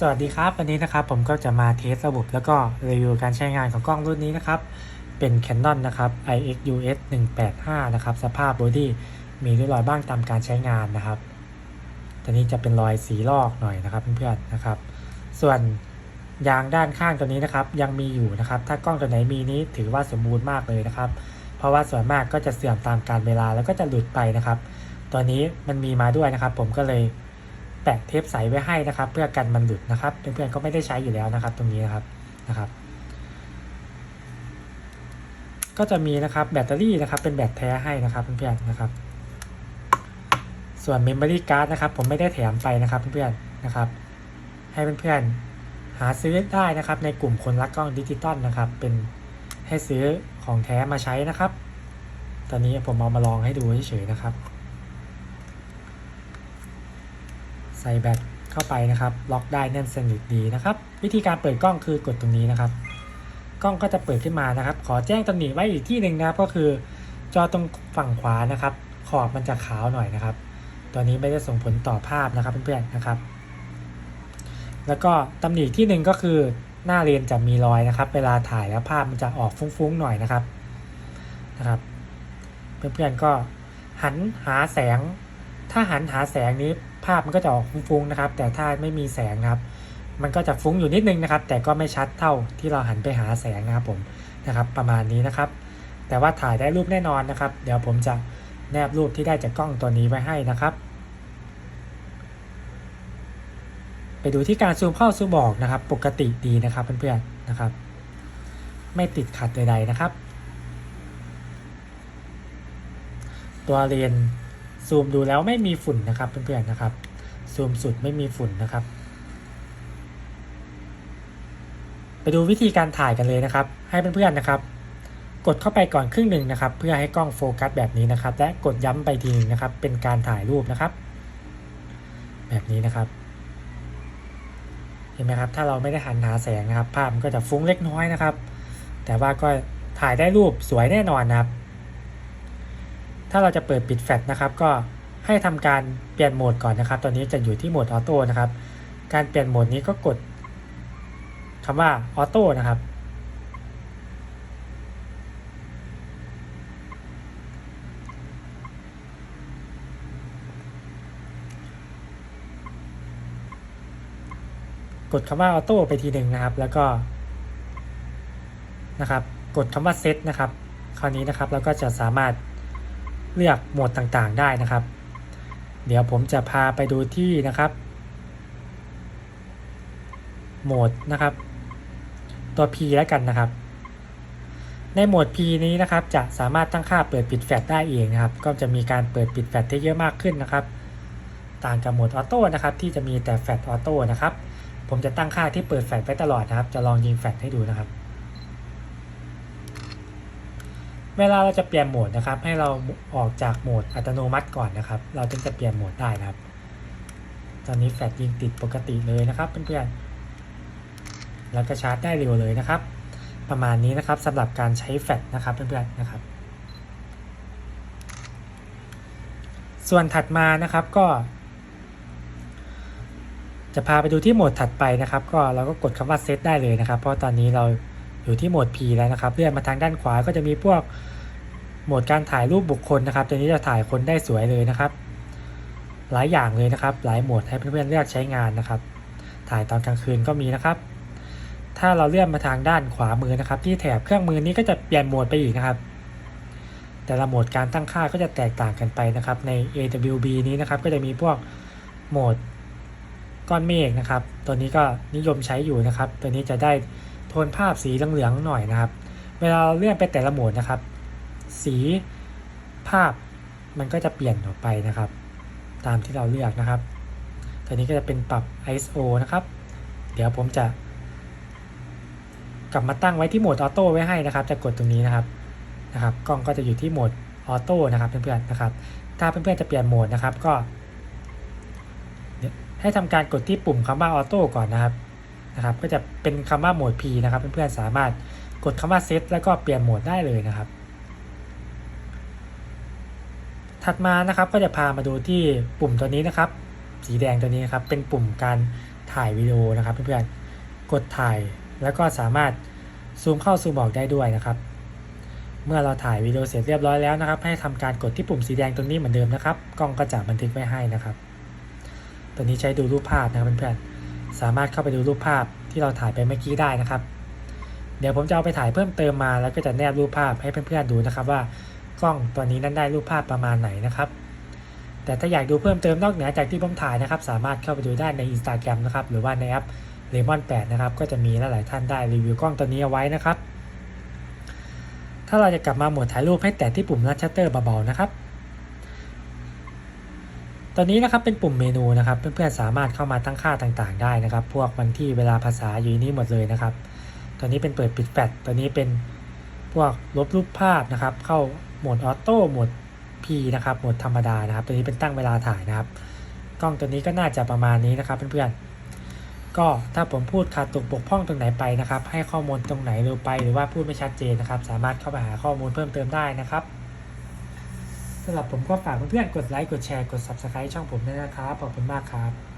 สวัสดีครับ วันนี้นะครับผมก็จะมาเทสระบบแล้วก็รีวิวการใช้งานของกล้องรุ่นนี้นะครับ เป็น Canon นะครับ IXUS 185นะครับ สภาพบอดี้มีริ้วรอยบ้างตามการใช้งานนะครับตัวนี้จะเป็นรอยสีลอกหน่อยนะครับเพื่อนๆนะครับ ส่วนยางด้านข้างตัวนี้นะครับ ยังมีอยู่นะครับ ถ้ากล้องตัวไหนมีนี้ถือว่าสมบูรณ์มากเลยนะครับ เพราะว่าส่วนมากก็จะเสื่อมตามการเวลาแล้วก็จะหลุดไปนะครับ ตัวนี้มันมีมาด้วยนะครับ ผมก็เลย แปะเทปใสไว้ให้นะครับ เพื่อกันมันหลุดนะครับเพื่อนๆก็ไม่ได้ใช้อยู่แล้วนะครับ ตรงนี้นะครับนะครับ ก็จะมีนะครับแบตเตอรี่นะครับ เป็นแบตแท้ให้นะครับเพื่อนๆนะครับ ส่วนเมมโมรี่การ์ดนะครับ ผมไม่ได้แถมไปนะครับเพื่อนๆนะครับ ให้เพื่อนๆหาซื้อได้นะครับ ในกลุ่มคนรักกล้องดิจิตอลนะครับ เป็นให้ซื้อของแท้มาใช้นะครับ ตอนนี้ผมเอามาลองให้ดูเฉยๆนะครับ ใส่แบตเข้าไปนะครับ ล็อกได้แน่นสนิทดีนะครับ วิธีการเปิดกล้องคือกดตรงนี้นะครับ กล้องก็จะเปิดขึ้นมานะครับ ขอแจ้งตำหนิไว้อีกที่หนึ่งนะครับ ก็คือจอตรงฝั่งขวานะครับ ขอบมันจะขาวหน่อยนะครับ ตัวนี้ไม่ได้ส่งผลต่อภาพนะครับเพื่อนๆนะครับ แล้วก็ตำหนิที่หนึ่งก็คือหน้าเรียนจะมีรอยนะครับ เวลาถ่ายแล้วภาพมันจะออกฟุ้งๆหน่อยนะครับนะครับ เพื่อนๆก็หันหาแสง ถ้าหันหาแสงนี้ภาพมันก็จะออกฟุ้งๆนะครับ แต่ถ้าไม่มีแสงนะครับ มันก็จะฟุ้งอยู่นิดนึงนะครับ แต่ก็ไม่ชัดเท่าที่เราหันไปหาแสงนะครับผมนะครับ ประมาณนี้นะครับ แต่ว่าถ่ายได้รูปแน่นอนนะครับ เดี๋ยวผมจะแนบรูปที่ได้จากกล้องตัวนี้ไว้ให้นะครับ ไปดูที่การซูมเข้าซูมออกนะครับ ปกติดีนะครับเพื่อนๆนะครับ ไม่ติดขัดใดๆนะครับ ตัวเรียน ซูมดูแล้วไม่มีฝุ่นนะครับเพื่อนๆนะครับ ซูมสุดไม่มีฝุ่นนะครับ ไปดูวิธีการถ่ายกันเลยนะครับ ให้เพื่อนๆนะครับ กดเข้าไปก่อนครึ่งหนึ่งนะครับ เพื่อให้กล้องโฟกัสแบบนี้นะครับ และกดย้ำไปทีหนึงนะครับ เป็นการถ่ายรูปนะครับ แบบนี้นะครับเห็นไหมครับ ถ้าเราไม่ได้หันหาแสงนะครับ ภาพมันก็จะฟุ้งเล็กน้อยนะครับ แต่ว่าก็ถ่ายได้รูปสวยแน่นอนนะครับ ถ้าเราจะเปิดปิดแฟลชนะครับ ก็ให้ทำการเปลี่ยนโหมดก่อนนะครับ ตอนนี้จะอยู่ที่โหมดออโต้นะครับ การเปลี่ยนโหมดนี้ก็กดคำว่าออโต้นะครับ กดคำว่าออโต้ไปทีหนึ่งนะครับ แล้วก็นะครับ กดคำว่าเซตนะครับ คราวนี้นะครับเราก็จะสามารถ เลือกโหมดต่างๆได้นะครับ เดี๋ยวผมจะพาไปดูที่นะครับ โหมดนะครับ ตัว P แล้วกันนะครับ ในโหมด P นี้นะครับจะสามารถตั้งค่าเปิดปิดแฟลชได้เองนะครับ ก็จะมีการเปิดปิดแฟลชได้เยอะมากขึ้นนะครับ ต่างกับโหมดออโต้นะครับที่จะมีแต่แฟลชออโต้นะครับ ผมจะตั้งค่าที่เปิดแฟลชไว้ตลอดนะครับ จะลองยิงแฟลชให้ดูนะครับ เวลาเราจะเปลี่ยนโหมดนะครับ ให้เราออกจากโหมดอัตโนมัติก่อนนะครับ เราถึงจะเปลี่ยนโหมดได้นะครับ ตอนนี้แฟลชยิงติดปกติเลยนะครับเพื่อนๆแล้วก็ชาร์จได้เร็วเลยนะครับ ประมาณนี้นะครับสำหรับการใช้แฟลชนะครับเพื่อนๆนะครับ ส่วนถัดมานะครับก็ จะพาไปดูที่โหมดถัดไปนะครับ ก็เราก็กดคำว่าเซตได้เลยนะครับ เพราะตอนนี้เรา อยู่ที่โหมด P แล้วนะครับ เลื่อนมาทางด้านขวาก็จะมีพวกโหมดการถ่ายรูปบุคคลนะครับตัวนี้จะถ่ายคนได้สวยเลยนะครับ หลายอย่างเลยนะครับ หลายโหมดให้เพื่อนๆเลือกใช้งานนะครับ ถ่ายตอนกลางคืนก็มีนะครับ ถ้าเราเลื่อนมาทางด้านขวามือนะครับ ที่แถบเครื่องมือนี้ก็จะเปลี่ยนโหมดไปอีกนะครับ แต่ละโหมดการตั้งค่าก็จะแตกต่างกันไปนะครับ ใน AWB นี้นะครับ ก็จะมีพวกโหมดก้อนเมฆนะครับ ตัวนี้ก็นิยมใช้อยู่นะครับ ตัวนี้จะได้ นภาพสีเหลืองๆหน่อยนะครับ เวลาเลื่อนไปแต่ละโหมดนะครับ สีภาพมันก็จะเปลี่ยนออกไปนะครับ ตามที่เราเลือกนะครับตัวนี้ก็จะเป็นปรับ ISO นะครับ เดี๋ยวผมจะ กลับมาตั้งไว้ที่โหมดออโต้ไว้ให้นะครับ จะกดตรงนี้นะครับนะครับ กล้องก็จะอยู่ที่โหมดออโต้นะครับเพื่อนๆนะครับ ถ้าเพื่อนๆจะเปลี่ยนโหมดนะครับก็ให้ทำการกดที่ปุ่มคำว่าออโต้ก่อนนะครับ นะครับ ก็จะเป็นคำว่าโหมด P นะครับเพื่อนๆสามารถกดคำว่าเซตแล้วก็เปลี่ยนโหมดได้เลยนะครับ ถัดมานะครับก็จะพามาดูที่ปุ่มตัวนี้นะครับ สีแดงตัวนี้นะครับ เป็นปุ่มการถ่ายวิดีโอนะครับเพื่อนๆกดถ่ายแล้วก็สามารถซูมเข้าซูมออกได้ด้วยนะครับ เมื่อเราถ่ายวิดีโอเสร็จเรียบร้อยแล้วนะครับ ให้ทำการกดที่ปุ่มสีแดงตรงนี้เหมือนเดิมนะครับ กล้องก็จะบันทึกไว้ให้นะครับ ตัวนี้ใช้ดูรูปภาพนะครับเพื่อนๆ สามารถเข้าไปดูรูปภาพที่เราถ่ายไปเมื่อกี้ได้นะครับ เดี๋ยวผมจะเอาไปถ่ายเพิ่มเติมมาแล้วก็จะแนบรูปภาพให้เพื่อนๆดูนะครับว่ากล้องตัวนี้นั้นได้รูปภาพประมาณไหนนะครับแต่ถ้าอยากดูเพิ่มเติมนอกเหนือจากที่ผมถ่ายนะครับ สามารถเข้าไปดูได้ใน Instagram นะครับ หรือว่าในแอป Lemon 8 นะครับ ก็จะมีหลายๆท่านได้รีวิวกล้องตัวนี้เอาไว้นะครับ ถ้าเราจะกลับมาหมดถ่ายรูปให้แตะที่ปุ่มลัดชัตเตอร์เบาๆนะครับ ตอนนี้นะครับเป็นปุ่มเมนูนะครับเพื่อนๆสามารถเข้ามาตั้งค่าต่างๆ ได้นะครับ พวกวันที่เวลาภาษาอยู่นนี้หมดเลยนะครับ ตัวนี้เป็นเปิดปิดแฟลชตัวนี้เป็นพวกลบรูปภาพนะครับ เข้าโหมดออโต้โหมด P นะครับโหมดธรรมดานะครับ ตัวนี้เป็นตั้งเวลาถ่ายนะครับกล้องตัวนี้ก็น่าจะประมาณนี้นะครับเพื่อนๆก็ถ้าผมพูดขาดตกบกพร่องตรงไหนไปนะครับ ให้ข้อมูลตรงไหนเร็วไปหรือว่าพูดไม่ชัดเจนนะครับ สามารถเข้าไปหาข้อมูลเพิ่มเติมได้นะครับ สำหรับผมก็ฝากเพื่อนๆกดไลค์กดแชร์กด Subscribe ช่องผมด้วยนะครับ ขอบคุณมากครับ